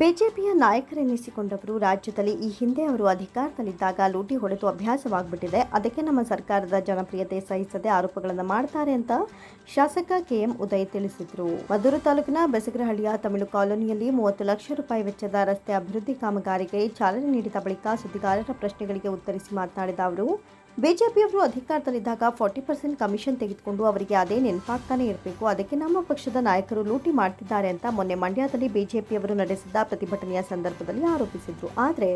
ಬಿಜೆಪಿಯ ನಾಯಕರೆನಿಸಿಕೊಂಡವರು ರಾಜ್ಯದಲ್ಲಿ ಈ ಹಿಂದೆ ಅವರು ಅಧಿಕಾರದಲ್ಲಿದ್ದಾಗ ಲೂಟಿ ಹೊಡೆದು ಅಭ್ಯಾಸವಾಗ್ಬಿಟ್ಟಿದೆ. ಅದಕ್ಕೆ ನಮ್ಮ ಸರ್ಕಾರದ ಜನಪ್ರಿಯತೆ ಸಹಿಸದೆ ಆರೋಪಗಳನ್ನು ಮಾಡ್ತಾರೆ ಅಂತ ಶಾಸಕ ಕೆಎಂ ಉದಯ್ ತಿಳಿಸಿದರು. ಮದ್ದೂರು ತಾಲೂಕಿನ ಬೆಸಗ್ರಹಳ್ಳಿಯ ತಮಿಳು ಕಾಲೋನಿಯಲ್ಲಿ ಮೂವತ್ತು ಲಕ್ಷ ರೂಪಾಯಿ ವೆಚ್ಚದ ರಸ್ತೆ ಅಭಿವೃದ್ಧಿ ಕಾಮಗಾರಿಗೆ ಚಾಲನೆ ನೀಡಿದ ಬಳಿಕ ಸುದ್ದಿಗಾರರ ಪ್ರಶ್ನೆಗಳಿಗೆ ಉತ್ತರಿಸಿ ಮಾತನಾಡಿದ ಅವರು ಬಿಜೆಪಿಯವರು ಅಧಿಕಾರದಲ್ಲಿದ್ದಾಗ ಫಾರ್ಟಿ ಪರ್ಸೆಂಟ್ ಕಮಿಷನ್ ತೆಗೆದುಕೊಂಡು ಅವರಿಗೆ ಅದೇ ನೆನಪಾಗ್ತಾನೆ ಇರಬೇಕು. ಅದಕ್ಕೆ ನಮ್ಮ ಪಕ್ಷದ ನಾಯಕರು ಲೂಟಿ ಮಾಡ್ತಿದ್ದಾರೆ ಅಂತ ಮೊನ್ನೆ ಮಂಡ್ಯದಲ್ಲಿ ಬಿಜೆಪಿಯವರು ನಡೆಸಿದ್ದ ಪ್ರತಿಭಟನೆಯ ಸಂದರ್ಭದಲ್ಲಿ ಆರೋಪಿಸಿದ್ರು. ಆದರೆ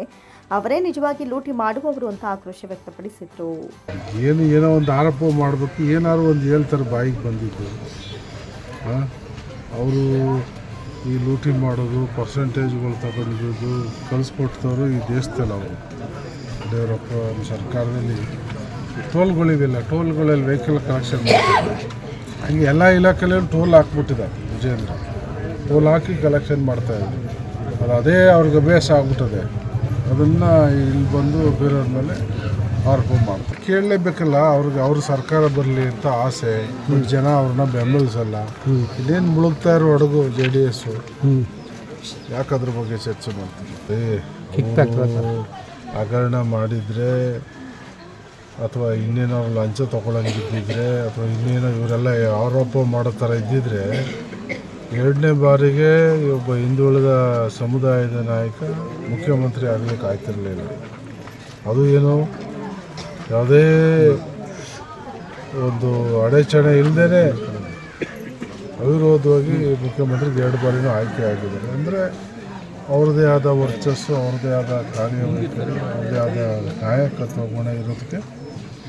ಅವರೇ ನಿಜವಾಗಿ ಲೂಟಿ ಮಾಡುವವರು ಅಂತ ಆಕ್ರೋಶ ವ್ಯಕ್ತಪಡಿಸಿದ್ರು. ಏನು ಏನೋ ಒಂದು ಆರೋಪ ಮಾಡಬೇಕು ಏನಾದ್ರು ಒಂದು ಹೇಳ್ತಾರೆ ಬಾಯಿಗೆ ಬಂದಿದ್ದು. ಅವರು ಈ ಲೂಟಿ ಮಾಡೋದು ಪರ್ಸೆಂಟೇಜ್ಗಳು ತಗೊಂಡಿರೋದು ಕಳಿಸ್ಕೊಡ್ತವ್ರು ಈ ದೇಶದಲ್ಲಿ ಅವರು. ಯಡಿಯೂರಪ್ಪ ಸರ್ಕಾರದಲ್ಲಿ ಟೋಲ್ಗಳಿವೆಲ್ಲ ಟೋಲ್ಗಳಲ್ಲಿ ವೆಹಿಕಲ್ ಕಲೆಕ್ಷನ್ ಮಾಡ್ತಾರೆ ಹಂಗೆ ಎಲ್ಲ ಇಲಾಖೆಯಲ್ಲೂ ಟೋಲ್ ಹಾಕ್ಬಿಟ್ಟಿದ್ದಾರೆ ವಿಜೇಂದ್ರ ಟೋಲ್ ಹಾಕಿ ಕಲೆಕ್ಷನ್ ಮಾಡ್ತಾಯಿದ್ರು ಅದು ಅದೇ ಅವ್ರಿಗೆ ಅಭ್ಯಾಸ ಆಗ್ಬಿಟ್ಟದೆ. ಅದನ್ನು ಇಲ್ಲಿ ಬಂದು ಬೇರೆಯವ್ರ ಮೇಲೆ ಆರೋಪ ಮಾಡ್ತಾರೆ. ಕೇಳಲೇಬೇಕಲ್ಲ ಅವ್ರಿಗೆ ಅವ್ರ ಸರ್ಕಾರ ಬರಲಿ ಅಂತ ಆಸೆ. ಜನ ಅವ್ರನ್ನ ಬೆಂಬಲಿಸಲ್ಲ. ಇನ್ನೇನು ಮುಳುಗ್ತಾ ಇರೋ ಹಡಗು ಜೆ ಡಿ ಎಸ್ಸು ಯಾಕದ್ರ ಅದ್ರ ಬಗ್ಗೆ ಚರ್ಚೆ ಮಾಡ್ತಾರೆ? ಹಗರಣ ಮಾಡಿದರೆ ಅಥವಾ ಇನ್ನೇನೋ ಲಂಚ ತೊಗೊಳಂಗಿದ್ದಿದ್ರೆ ಅಥವಾ ಇನ್ನೇನೋ ಇವರೆಲ್ಲ ಆರೋಪ ಮಾಡೋ ಥರ ಇದ್ದಿದ್ರೆ ಎರಡನೇ ಬಾರಿಗೆ ಒಬ್ಬ ಹಿಂದುಳಿದ ಸಮುದಾಯದ ನಾಯಕ ಮುಖ್ಯಮಂತ್ರಿ ಆಗಲಿಕ್ಕೆ ಅದು ಏನು? ಯಾವುದೇ ಒಂದು ಅಡೆಚಣೆ ಇಲ್ಲದೇ ಅವಿರೋಧವಾಗಿ ಮುಖ್ಯಮಂತ್ರಿಗೆ ಎರಡು ಬಾರಿನೂ ಆಯ್ಕೆ ಆಗಿದ್ದಾರೆ. ಅಂದರೆ ಅವ್ರದ್ದೇ ಆದ ವರ್ಚಸ್ಸು ಅವ್ರದ್ದೇ ಆದ ಕಾರ್ಯ ಅವ್ರದ್ದೇ ಆದ ನಾಯಕತ್ವ ಗುಣ ಇರೋದಕ್ಕೆ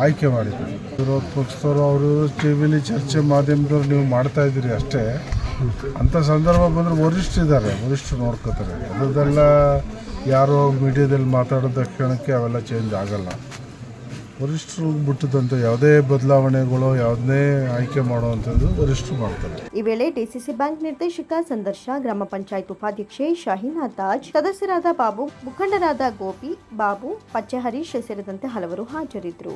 ಆಯ್ಕೆ ಮಾಡಿದ್ದಾರೆ ವಿರೋಧ ಪಕ್ಷದವರು, ಅವರು ಟಿ ವಿಲಿ ಚರ್ಚೆ ಮಾಧ್ಯಮದವ್ರು ನೀವು ಮಾಡ್ತಾ ಇದ್ದೀರಿ ಅಷ್ಟೇ. ಅಂಥ ಸಂದರ್ಭ ಬಂದರೆ ವರಿಷ್ಠರಿದ್ದಾರೆ ವರಿಷ್ಠ ನೋಡ್ಕೋತಾರೆ. ಅದೆಲ್ಲ ಯಾರೋ ಮೀಡಿಯಾದಲ್ಲಿ ಮಾತಾಡಿದ ಕ್ಷಣಕ್ಕೆ ಅವೆಲ್ಲ ಚೇಂಜ್ ಆಗಲ್ಲ. ವರಿಷ್ಠರು ಬಿಟ್ಟದಂತ ಯಾವುದೇ ಬದಲಾವಣೆಗಳು, ಯಾವುದೇ ಆಯ್ಕೆ ಮಾಡುವಂಥದ್ದು ವರಿಷ್ಠರು ಮಾಡ್ತಾರೆ. ಈ ವೇಳೆ ಡಿಸಿಸಿ ಬ್ಯಾಂಕ್ ನಿರ್ದೇಶಕ ಸಂದರ್ಶ, ಗ್ರಾಮ ಪಂಚಾಯತ್ ಉಪಾಧ್ಯಕ್ಷೆ ಶಹೀನಾ ತಾಜ್ ಸದಸ್ಯರಾದ ಬಾಬು, ಮುಖಂಡರಾದ ಗೋಪಿ, ಬಾಬು ಪಚ್ಚೆ ಹರೀಶ್ ಸೇರಿದಂತೆ ಹಲವರು ಹಾಜರಿದ್ದರು.